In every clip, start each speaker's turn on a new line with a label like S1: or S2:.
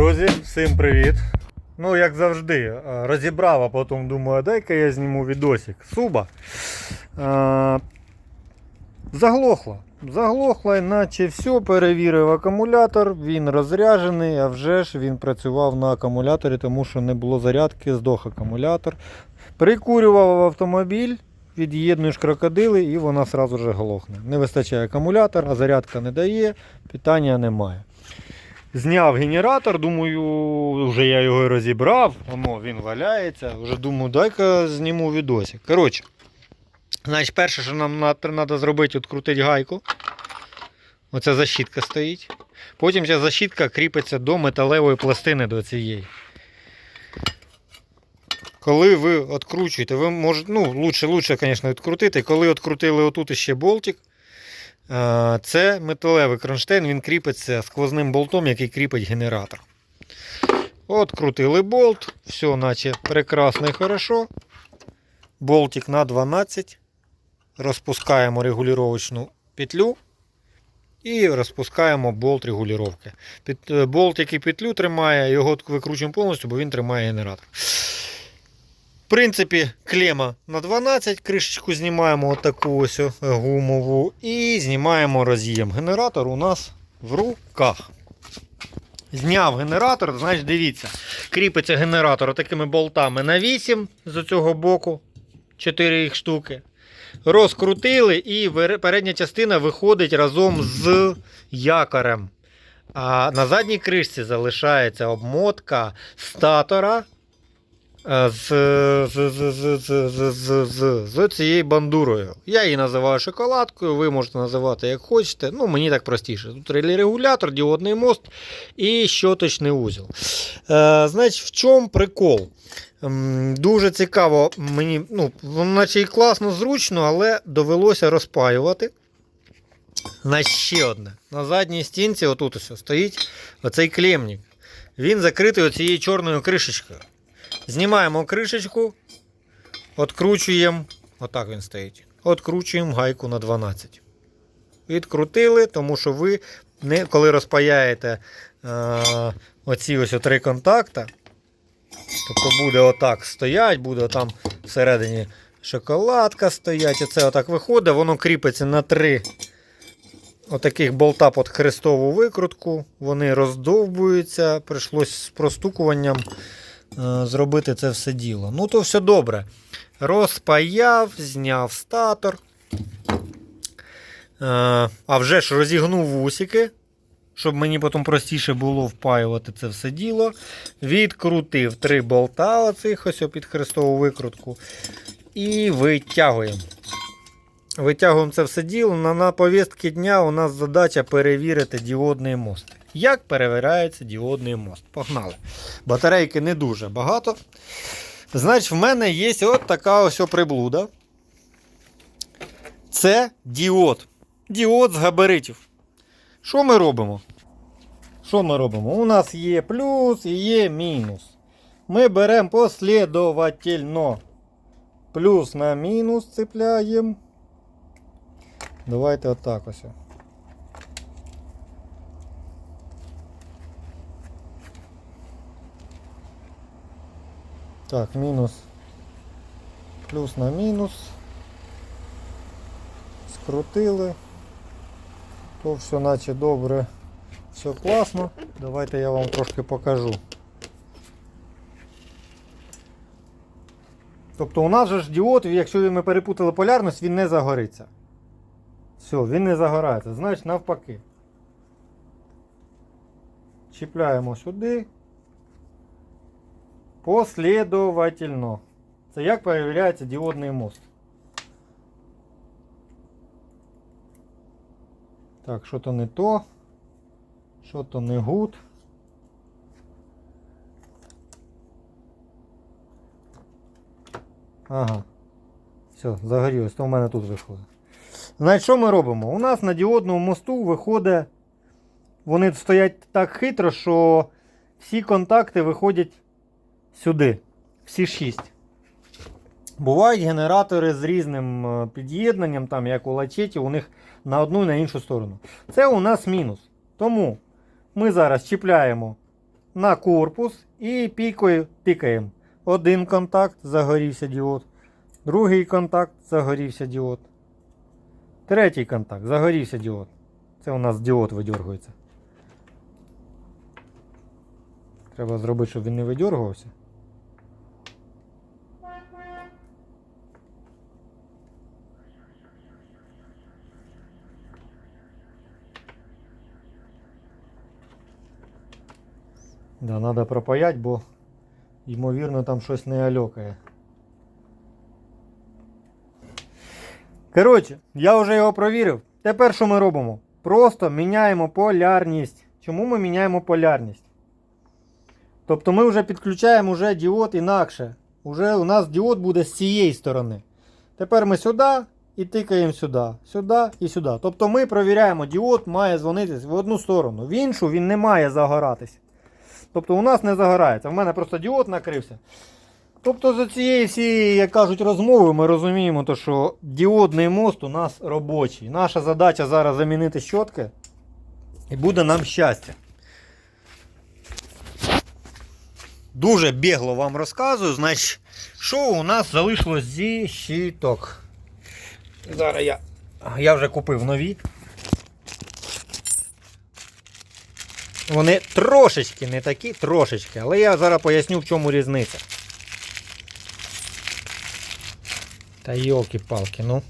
S1: Друзі, всім привіт! Ну, як завжди, е, розібрав, а потім думаю, дай-ка я зніму відосик. Суба. Е, заглохла. Заглохла, іначе все, перевірив акумулятор, він розряджений, а вже ж він працював на акумуляторі, тому що не було зарядки, здох акумулятор. Прикурював автомобіль, від'єднуєш крокодили і вона одразу же глохне. Не вистачає акумулятор, а зарядка не дає, питання немає. Зняв генератор, думаю, вже я його розібрав, воно він валяється. Вже думаю, дай-ка зніму відосик. Коротше, значить, перше, що нам треба зробити, відкрутити гайку. Оця защітка стоїть. Потім ця защітка кріпиться до металевої пластини до цієї. Коли ви відкручуєте, ви можете, ну, лучше, лучше, звісно, відкрутити. Коли відкрутили отут ще болтик, Це металевий кронштейн, він кріпиться сквозним болтом, який кріпить генератор. От крутили болт, все наче прекрасно і хорошо. Болтик на 12. Розпускаємо регулювачну петлю і розпускаємо болт регулювання. Е, болт, який петлю тримає, його викручуємо повністю, бо він тримає генератор. В принципі, клема на 12, кришечку знімаємо отаку ось гумову і знімаємо роз'єм. Генератор у нас в руках. Зняв генератор, значить дивіться, кріпиться генератор такими болтами на 8 з цього боку, 4 їх штуки. Розкрутили і передня частина виходить разом з якорем. А на задній кришці залишається обмотка статора е, Е, з з, з, з, з, з, з цією бандурою. Я її називаю шоколадкою, ви можете називати як хочете. Ну, Мені так простіше. Тут регулятор, діодний мост і щоточний узіл. Е, значить, в чому прикол? Дуже цікаво, мені, ну, наче і класно, зручно, але довелося розпаювати. На ще одне. На задній стінці, отут ось стоїть оцей клемник. Він закритий оцією чорною кришечкою. Знімаємо кришечку, откручуємо, отак він стоїть. Откручуємо гайку на 12. Відкрутили, тому що ви, не, коли розпаяєте е, оці ось три контакта, тобто буде отак стоять, буде там всередині шоколадка стоять, і це отак виходить, воно кріпиться на три отаких болта під хрестову викрутку. Вони роздовбуються, прийшлось з простукуванням зробити це все діло. Ну, то все добре. Розпаяв, зняв статор. Е, а вже ж розігнув вусики, щоб мені потім простіше було впаювати це все діло. Відкрутив три болта оцих ось під хрестову викрутку. І витягуємо. Витягуємо це все діло. На, на повістки дня у нас задача перевірити діодний мост. Як перевіряється діодний мост? Погнали. Батарейки не дуже багато. Значить, в мене є от така ось приблуда. Це діод. Діод з габаритів. Що ми робимо? Що ми робимо? У нас є плюс і є мінус. Ми беремо послідовательно. Плюс на мінус цепляємо. Давайте отак ось. Так, мінус. Плюс на мінус. Скрутили. То все наче добре. Все класно. Давайте я вам трошки покажу. Тобто у нас же ж діод, якщо ми перепутали полярність, він не загориться. Все, він не загорається. Значить навпаки. Чіпляємо сюди. Послідовательно. Це як перевіряється діодний мост. Так, що то не то. Що то не гуд. Ага. Все, загорілось, то в мене тут виходить. Значить, що ми робимо? У нас на діодному мосту виходить. Вони стоять так хитро, що всі контакти виходять сюди. Всі шість. Бувають генератори з різним е, під'єднанням, там, як у лачеті, у них на одну і на іншу сторону. Це у нас мінус. Тому ми зараз чіпляємо на корпус і пікою пікаємо. Один контакт, загорівся діод. Другий контакт, загорівся діод. Третій контакт, загорівся діод. Це у нас діод видергується. Треба зробити, щоб він не видергувався. Да, треба пропаять, бо ймовірно там щось не альокає. Коротше, я вже його провірив. Тепер що ми робимо? Просто міняємо полярність. Чому ми міняємо полярність? Тобто ми вже підключаємо вже діод інакше. Уже у нас діод буде з цієї сторони. Тепер ми сюди і тикаємо сюди, сюди і сюди. Тобто ми провіряємо, діод має дзвонитись в одну сторону, в іншу він не має загоратись. Тобто у нас не загорається. В мене просто діод накрився. Тобто за цієї всієї, як кажуть, розмови ми розуміємо, то, що діодний мост у нас робочий. Наша задача зараз замінити щотки і буде нам щастя. Дуже бігло вам розказую, значить, що у нас залишилось зі щиток. Зараз я, я вже купив нові. Вони трошечки не такі, трошечки, але я зараз поясню, в чому різниця. Та йолки-палки, ну.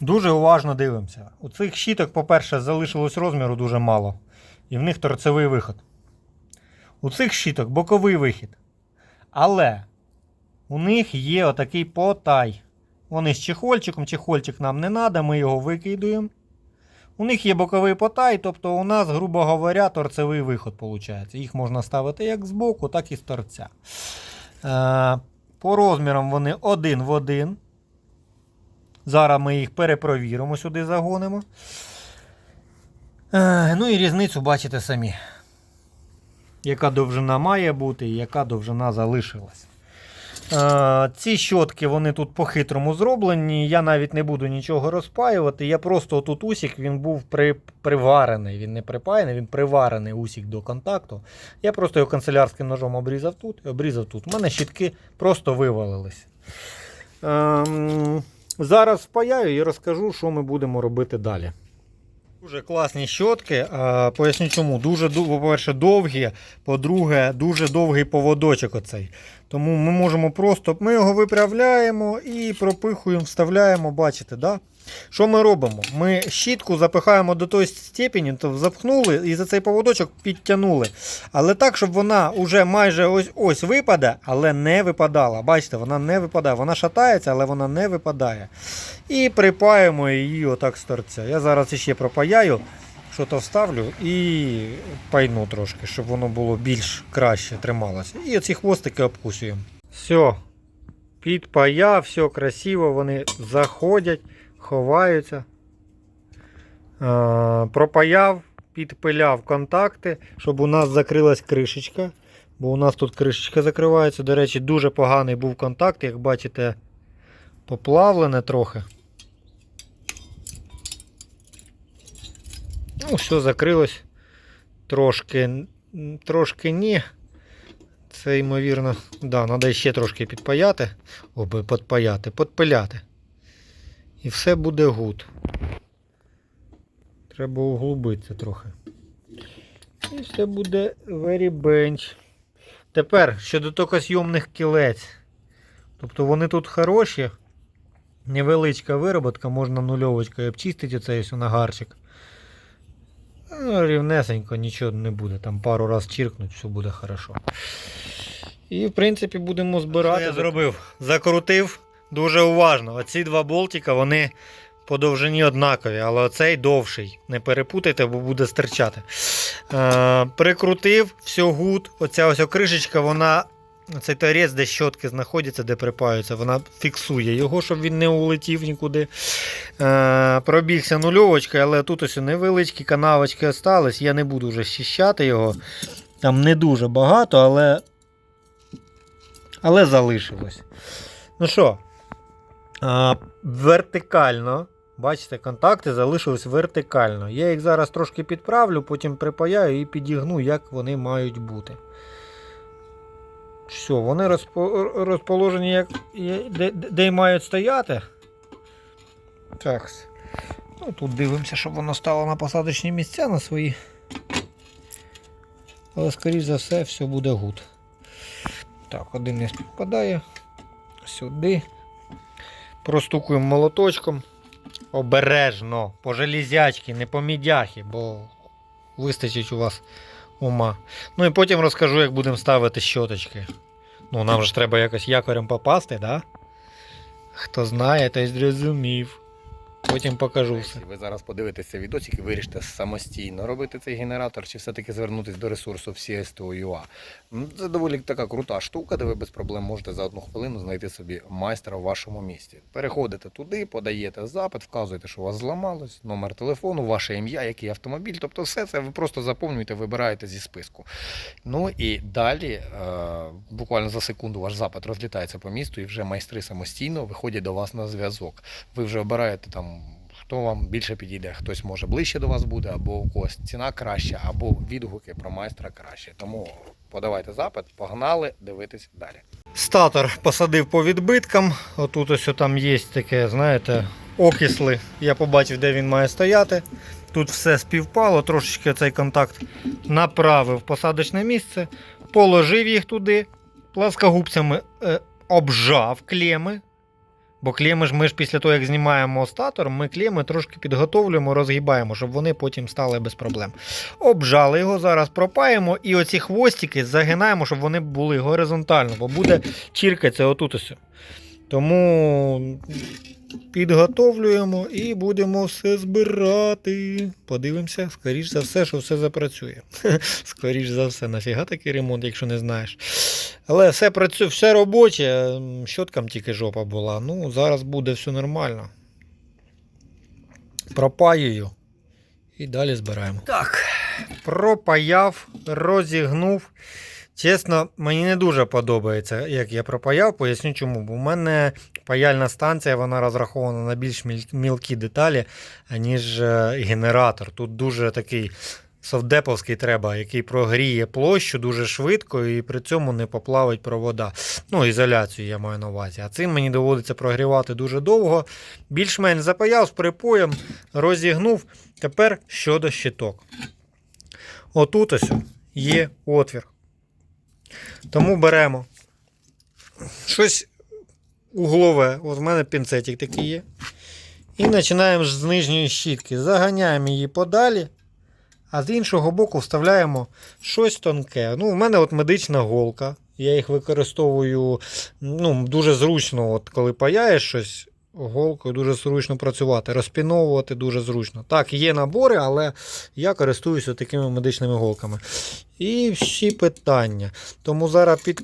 S1: Дуже уважно дивимося. У цих щиток, по-перше, залишилось розміру дуже мало. І в них торцевий виход. У цих щиток боковий вихід. Але у них є отакий потай. Вони з чехольчиком, чехольчик нам не треба, ми його викидуємо. У них є боковий потай, тобто у нас, грубо говоря, торцевий виход виходить. Їх можна ставити як з боку, так і з торця. Е, по розмірам вони один в один. Зараз ми їх перепровіримо, сюди загонимо. Е, ну і різницю бачите самі. Яка довжина має бути і яка довжина залишилась. Е, ці щотки вони тут по-хитрому зроблені. Я навіть не буду нічого розпаювати. Я просто тут усік він був при, приварений. Він не припаяний, він приварений усік до контакту. Я просто його канцелярським ножом обрізав тут і обрізав тут. У мене щітки просто вивалились. Ем, зараз впаяю і розкажу, що ми будемо робити далі. Дуже класні щотки. Поясню чому. Дуже, по-перше, довгі, по-друге, дуже довгий поводочок оцей. Тому ми можемо просто ми його виправляємо і пропихуємо, вставляємо, бачите, да? Що ми робимо? Ми щітку запихаємо до тої степені, то запхнули і за цей поводочок підтягнули. Але так, щоб вона вже майже ось ось випаде, але не випадала. Бачите, вона не випадає. Вона шатається, але вона не випадає. І припаємо її отак з торця. Я зараз ще пропаяю, що то вставлю і пайну трошки, щоб воно було більш краще трималося. І оці хвостики обкусуємо. Все, підпаяв, все красиво, вони заходять, ховаються. Е, пропаяв, підпиляв контакти, щоб у нас закрилась кришечка. Бо у нас тут кришечка закривається. До речі, дуже поганий був контакт, як бачите, поплавлене трохи. Ну, все закрилось. Трошки, трошки ні. Це, ймовірно, да, треба ще трошки підпаяти. Оби підпаяти, підпиляти. І все буде гуд. Треба углубитися трохи. І все буде very bench. Тепер щодо токосйомних кілець. Тобто вони тут хороші. Невеличка вироботка, можна нульовочкою обчистити оцей ось нагарчик. Ну, рівнесенько, нічого не буде. Там пару раз чиркнуть, все буде хорошо. І в принципі будемо збирати. Що я зробив? Закрутив дуже уважно. Оці два болтика, вони по довжині однакові, але оцей довший. Не перепутайте, бо буде стирчати. Е, прикрутив, все гуд. Оця ось кришечка, вона. Цей торець, де щотки знаходяться, де припаються, вона фіксує його, щоб він не улетів нікуди. Е, пробігся нульовочкою, але тут ось невеличкі канавочки остались. Я не буду вже щищати його. Там не дуже багато, але, але залишилось. Ну що, вертикально Бачите, контакти залишились вертикально. Я їх зараз трошки підправлю, потім припаяю і підігну, як вони мають бути. Все, вони розположені, як, де, де мають стояти. Так. Ну, тут дивимося, щоб воно стало на посадочні місця на свої. Але, скоріш за все, все буде гуд. Так, один не співпадає. Сюди. Простукуємо молоточком. Обережно, по железячки, не по мідяхі, бо вистачить у вас ума. Ну і потім розкажу, як будемо ставити щоточки. Ну, нам же треба якось якорем попасти, да? Хто знає, той зрозумів. Потім покажу все.
S2: Ви зараз подивитеся відосик і вирішите самостійно робити цей генератор, чи все-таки звернутися до ресурсу CSTO.ua. М, Це доволі така крута штука, де ви без проблем можете за одну хвилину знайти собі майстра в вашому місті. Переходите туди, подаєте запит, вказуєте, що у вас зламалось, номер телефону, ваше ім'я, який автомобіль. Тобто все це ви просто заповнюєте, вибираєте зі списку. Ну і далі, е, буквально за секунду, ваш запит розлітається по місту, і вже майстри самостійно виходять до вас на зв'язок. Ви вже обираєте там. Хто вам більше підійде, хтось може ближче до вас буде, або у когось ціна краща, або відгуки про майстра краще. Тому подавайте запит, погнали дивитись далі.
S1: Статор посадив по відбиткам. Отут ось там є таке, знаєте, окисли. Я побачив, де він має стояти. Тут все співпало, трошечки цей контакт направив посадочне місце, положив їх туди, пласкогубцями е, обжав клеми. Бо клеми ж ми ж після того, як знімаємо статор, ми клієми трошки підготовлюємо, розгибаємо, щоб вони потім стали без проблем. Обжали його, зараз пропаємо і оці хвостики загинаємо, щоб вони були горизонтально, бо буде чіркатися отут ось. Тому підготовлюємо і будемо все збирати. Подивимося, скоріш за все, що все запрацює. Скоріш за все, нафіга такий ремонт, якщо не знаєш. Але все працює, все робоче, м, щоткам тільки жопа була. Ну, зараз буде все нормально. Пропаюю і далі збираємо. Так, пропаяв, розігнув. Чесно, мені не дуже подобається, як я пропаяв, поясню чому. Бо в мене паяльна станція вона розрахована на більш мілкі деталі, ніж е, генератор. Тут дуже такий совдеповський треба, який прогріє площу дуже швидко і при цьому не поплавить провода. Ну, ізоляцію я маю на увазі. А цим мені доводиться прогрівати дуже довго. Більш-менш запаяв з припоєм, розігнув. Тепер щодо щиток. Отут ось є отвір. Тому беремо щось углове. От в мене пінцетик такий є. І починаємо з нижньої щітки. Заганяємо її подалі, а з іншого боку вставляємо щось тонке. Ну, У мене от медична голка. Я їх використовую ну, дуже зручно, от коли паяєш щось. Голкою дуже зручно працювати, розпіновувати дуже зручно. Так, є набори, але я користуюся такими медичними голками. І всі питання. Тому зараз під...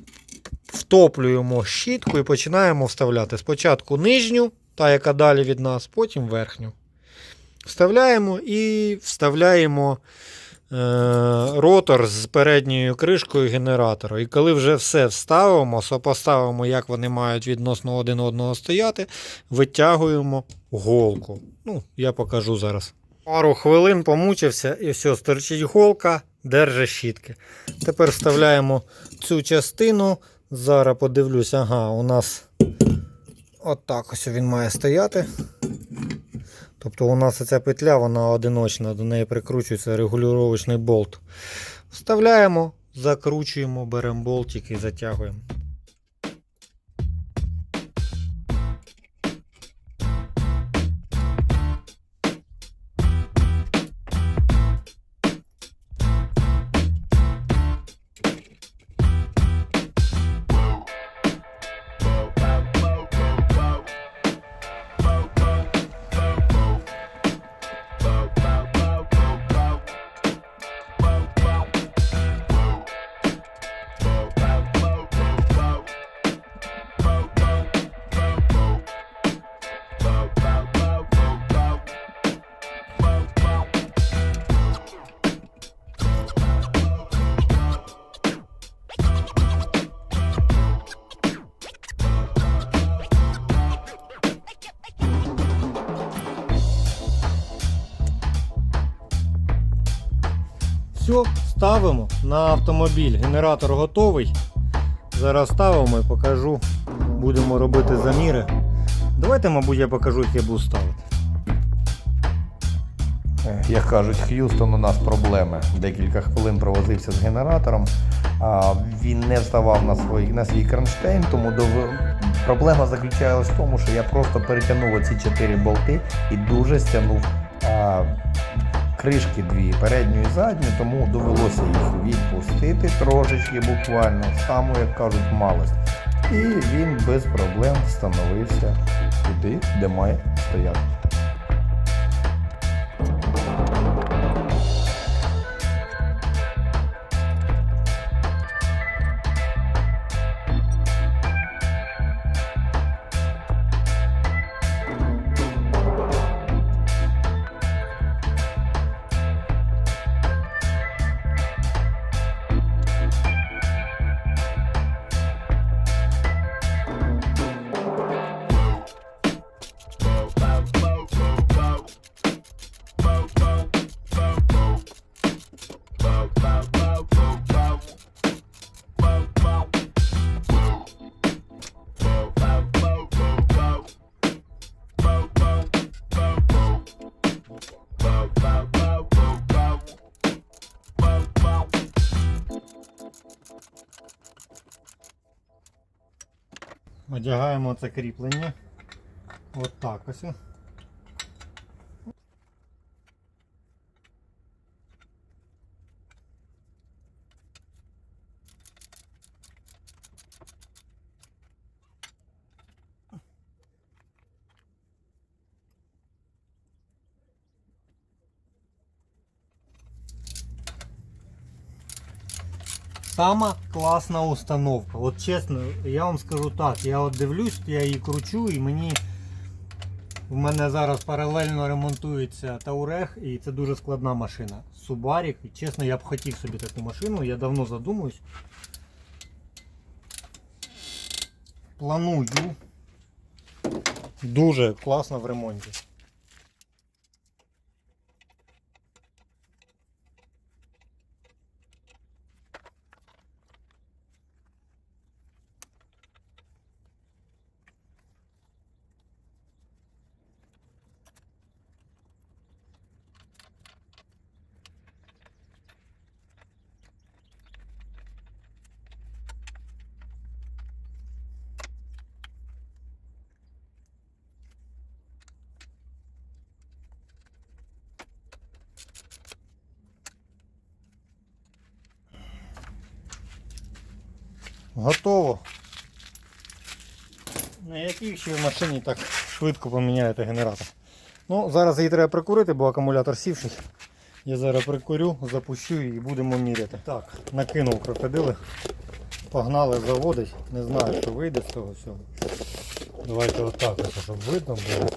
S1: втоплюємо щітку і починаємо вставляти спочатку нижню, та яка далі від нас, потім верхню. Вставляємо і вставляємо ротор з передньою кришкою генератора. І коли вже все вставимо, сопоставимо, як вони мають відносно один одного стояти, витягуємо голку. Ну, я покажу зараз. Пару хвилин помучився і все, стерчить голка, держи щітки. Тепер вставляємо цю частину. Зараз подивлюсь, ага, у нас отак ось він має стояти. Тобто у нас ця петля, вона одиночна, до неї прикручується регулювачний болт. Вставляємо, закручуємо, беремо болтик і затягуємо. Ставимо на автомобіль. Генератор готовий. Зараз ставимо і покажу. Будемо робити заміри. Давайте, мабуть, я покажу, як я буду ставити.
S2: Е, Як кажуть, Х'юстон у нас проблеми. Декілька хвилин провозився з генератором. Він не вставав на, свій, на свій кронштейн, тому дов... проблема заключалась в тому, що я просто перетягнув оці чотири болти і дуже стягнув кришки дві, передню і задню, тому довелося їх відпустити трошечки буквально, саму, як кажуть, малость. І він без проблем встановився туди, де має стояти.
S1: Одягаємо це кріплення. От так ось. Сама класна установка. От чесно, я вам скажу так, я от дивлюсь, я її кручу і мені. В мене зараз паралельно ремонтується Таурех і це дуже складна машина. Субарік. І чесно, я б хотів собі таку машину, я давно задумуюсь. Планую. Дуже класно в ремонті. Готово. На якій ще в машині так швидко поміняєте генератор? Ну, зараз її треба прикурити, бо акумулятор сівший. Я зараз прикурю, запущу і будемо міряти. Так, накинув крокодили. Погнали заводить. Не знаю, що вийде з того всього. Давайте отак, щоб видно було.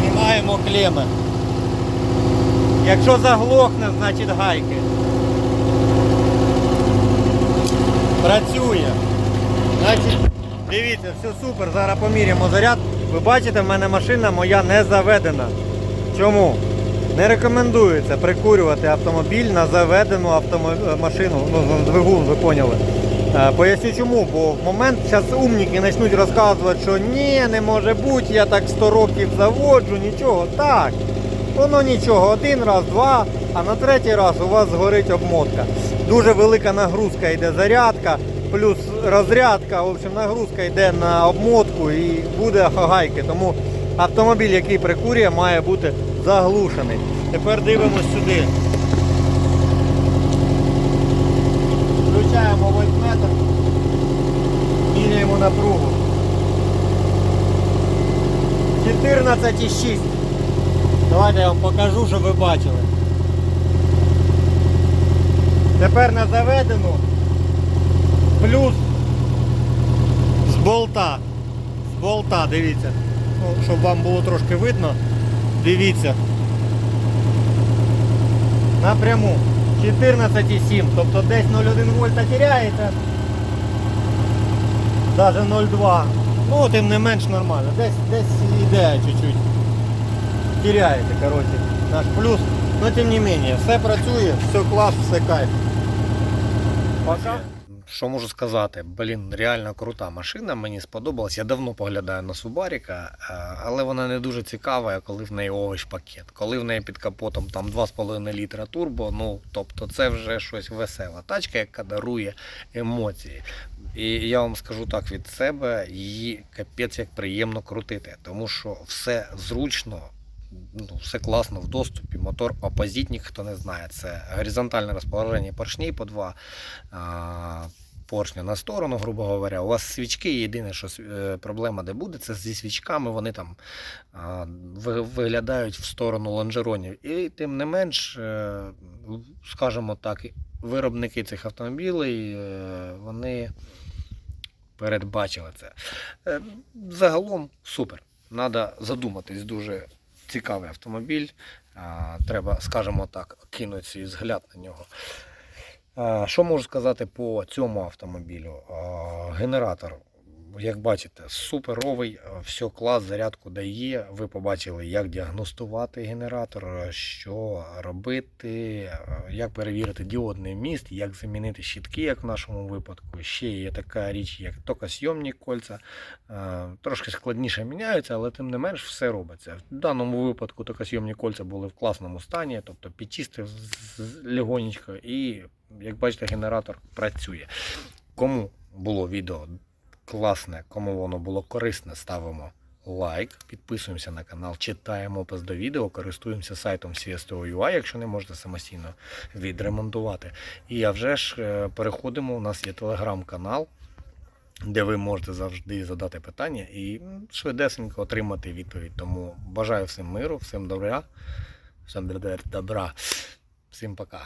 S1: Знімаємо клеми. Якщо заглохне, значить гайки. Працює. Значить, дивіться, все супер. Зараз поміряємо заряд. Ви бачите, в мене машина моя не заведена. Чому? Не рекомендується прикурювати автомобіль на заведену автомо- машину, ну, двигун, ви поняли. Е, Поясню чому, бо в момент зараз умніки почнуть розказувати, що ні, не може бути, я так 100 років заводжу, нічого. Так, воно нічого, один раз, два, а на третій раз у вас згорить обмотка. Дуже велика нагрузка йде зарядка, плюс розрядка, в общем, нагрузка йде на обмотку і буде гайки. Тому автомобіль, який прикурює, має бути заглушений. Тепер дивимось сюди. Включаємо вольтметр, міряємо напругу. 14,6. Давайте я вам покажу, щоб ви бачили. Тепер на заведену плюс з болта. З болта, дивіться. Ну, щоб вам було трошки видно. Дивіться. Напряму 14,7. Тобто десь 0,1 вольта теряється, Даже 0,2. Ну, тим не менш нормально. Десь, десь іде чуть-чуть. Теряєте, коротше, наш плюс. Но тим не менее, все працює, все клас, все кайф. Пока.
S2: Що можу сказати? Блін, реально крута машина, мені сподобалась. Я давно поглядаю на Субаріка, е, але вона не дуже цікава, коли в неї овощ пакет. Коли в неї під капотом там 2,5 літра турбо, ну тобто це вже щось веселе. Тачка, яка дарує емоції. І я вам скажу так від себе, її капець як приємно крутити, тому що все зручно. Ну, все класно в доступі. Мотор опозитник, хто не знає, це горизонтальне розположення поршней по два а, поршня на сторону, грубо говоря. У вас свічки, єдине, що е, проблема де буде, це зі свічками, вони там виглядають в сторону лонжеронів. І тим не менш, е, скажімо так, виробники цих автомобілей, е, вони передбачили це. Загалом супер. Треба задуматись дуже цікавий автомобіль. Треба, скажімо так, кинути свій взгляд на нього. Що можу сказати по цьому автомобілю? Генератор, як бачите, суперовий, все клас, зарядку дає. Ви побачили, як діагностувати генератор, що робити, як перевірити діодний міст, як замінити щітки, як в нашому випадку. Ще є така річ, як токосйомні кольця. Е, Трошки складніше міняються, але тим не менш все робиться. В даному випадку токосйомні кольця були в класному стані, тобто підчистив легонечко і, як бачите, генератор працює. Кому було відео класне, кому воно було корисне, ставимо лайк, підписуємося на канал, читаємо опис до відео, користуємося сайтом CSTO.ua, якщо не можете самостійно відремонтувати. І а вже ж е, переходимо. У нас є телеграм-канал де ви можете завжди задати питання і швидесенько отримати відповідь. Тому бажаю всім миру, всім добра, всім добра, всім пока.